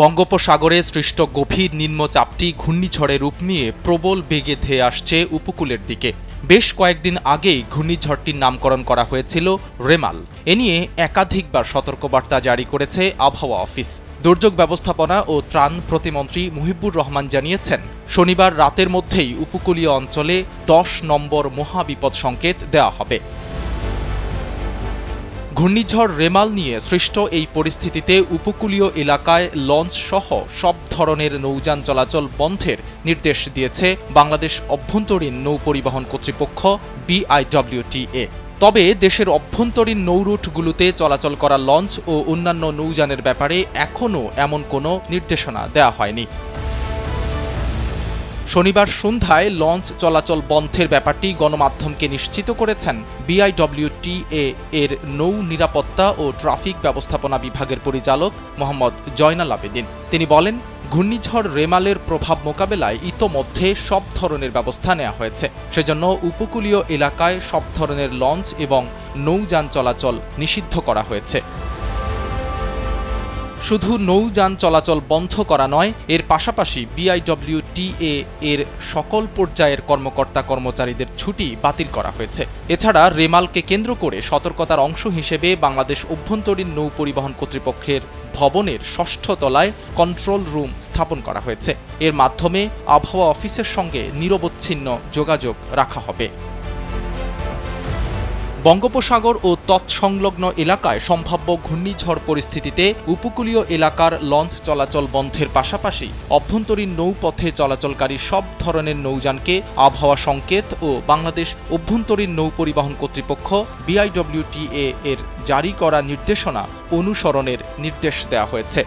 বঙ্গোপসাগরে সৃষ্ট গভীর নিম্নচাপটি ঘূর্ণিঝড়ে রূপ নিয়ে প্রবল বেগে ধেয়ে আসছে উপকূলের দিকে। বেশ কয়েকদিন আগেই ঘূর্ণিঝড়টির নামকরণ করা হয়েছিল রেমাল। এ নিয়ে একাধিকবার সতর্কবার্তা জারি করেছে আবহাওয়া অফিস। দুর্যোগ ব্যবস্থাপনা ও ত্রাণ প্রতিমন্ত্রী মুহিবুর রহমান জানিয়েছেন, শনিবার রাতের মধ্যেই উপকূলীয় অঞ্চলে দশ নম্বর মহাবিপদ সংকেত দেওয়া হবে। ঘূর্ণিঝড় রেমাল নিয়ে সৃষ্ট এই পরিস্থিতিতে উপকূলীয় এলাকায় লঞ্চ সহ সব ধরনের নৌযান চলাচল বন্ধের নির্দেশ দিয়েছে বাংলাদেশ অভ্যন্তরীণ নৌ পরিবহন কর্তৃপক্ষ, বিআইডব্লিউটিএ। তবে দেশের অভ্যন্তরীণ নৌরুটগুলোতে চলাচল করা লঞ্চ ও অন্যান্য নৌযানের ব্যাপারে এখনও এমন কোনো নির্দেশনা দেওয়া হয়নি। শনিবার সন্ধ্যায় লঞ্চ চলাচল বন্ধের ব্যাপারটি গণমাধ্যমকে নিশ্চিত করেছেন বিআইডব্লিউটিএ এর নৌ নিরাপত্তা ও ট্রাফিক ব্যবস্থাপনা বিভাগের পরিচালক মোহাম্মদ জয়নাল আবেদিন। তিনি বলেন, ঘূর্ণিঝড় রেমালের প্রভাব মোকাবেলায় ইতোমধ্যে সব ধরনের ব্যবস্থা নেওয়া হয়েছে। সেজন্য উপকূলীয় এলাকায় সব ধরনের লঞ্চ এবং নৌযান চলাচল নিষিদ্ধ করা হয়েছে। শুধু নৌযান চলাচল বন্ধ করা নয়, এর পাশাপাশি বিআইডব্লিউটিএ এর সকল পর্যায়ের কর্মকর্তা কর্মচারীদের ছুটি বাতিল করা হয়েছে। এছাড়া রেমালকে কেন্দ্র করে সতর্কতার অংশ হিসেবে বাংলাদেশ অভ্যন্তরীণ নৌ পরিবহন কর্তৃপক্ষের ভবনের ষষ্ঠ তলায় কন্ট্রোল রুম স্থাপন করা হয়েছে। এর মাধ্যমে আবহাওয়া অফিসের সঙ্গে নিরবচ্ছিন্ন যোগাযোগ রাখা হবে। বঙ্গোপসাগর ও তৎসংলগ্ন এলাকায় সম্ভাব্য ঘূর্ণিঝড় পরিস্থিতিতে উপকূলীয় এলাকার লঞ্চ চলাচল বন্ধের পাশাপাশি অভ্যন্তরীণ নৌপথে চলাচলকারী সব ধরনের নৌযানকে আবহাওয়া সংকেত ও বাংলাদেশ অভ্যন্তরীণ নৌ পরিবহন কর্তৃপক্ষ বিআইডব্লিউটিএ এর জারি করা নির্দেশনা অনুসরণের নির্দেশ দেওয়া হয়েছে।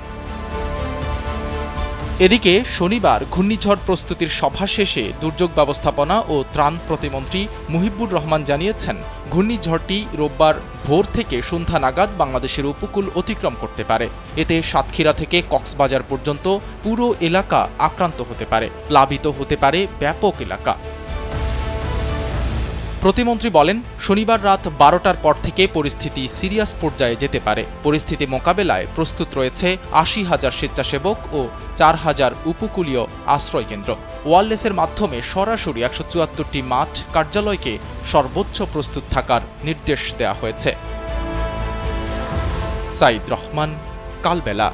এদিকে শনিবার ঘূর্ণিঝড় প্রস্তুতির সভা শেষে দুর্যোগ ব্যবস্থাপনা ও ত্রাণ প্রতিমন্ত্রী মুহিবুর রহমান জানিয়েছেন, ঘূর্ণিঝড়টি রোববার ভোর থেকে সন্ধ্যা নাগাদ বাংলাদেশের উপকূল অতিক্রম করতে পারে। এতে সাতক্ষীরা থেকে কক্সবাজার পর্যন্ত পুরো এলাকা আক্রান্ত হতে পারে। প্লাবিত হতে পারে ব্যাপক এলাকা। প্রতিমন্ত্রী বলেন, শনিবার রাত বারোটার পর থেকে পরিস্থিতি সিরিয়াস পর্যায়ে যেতে পারে। পরিস্থিতি মোকাবেলায় প্রস্তুত রয়েছে আশি হাজার স্বেচ্ছাসেবক ও চার হাজার উপকূলীয় আশ্রয় কেন্দ্র ওয়ারলেসের মাধ্যমে সরাসরি একশো চুয়াত্তরটি মাঠ কার্যালয়কে সর্বোচ্চ প্রস্তুত থাকার নির্দেশ দেওয়া হয়েছে। সাইদ রহমান, কালবেলা।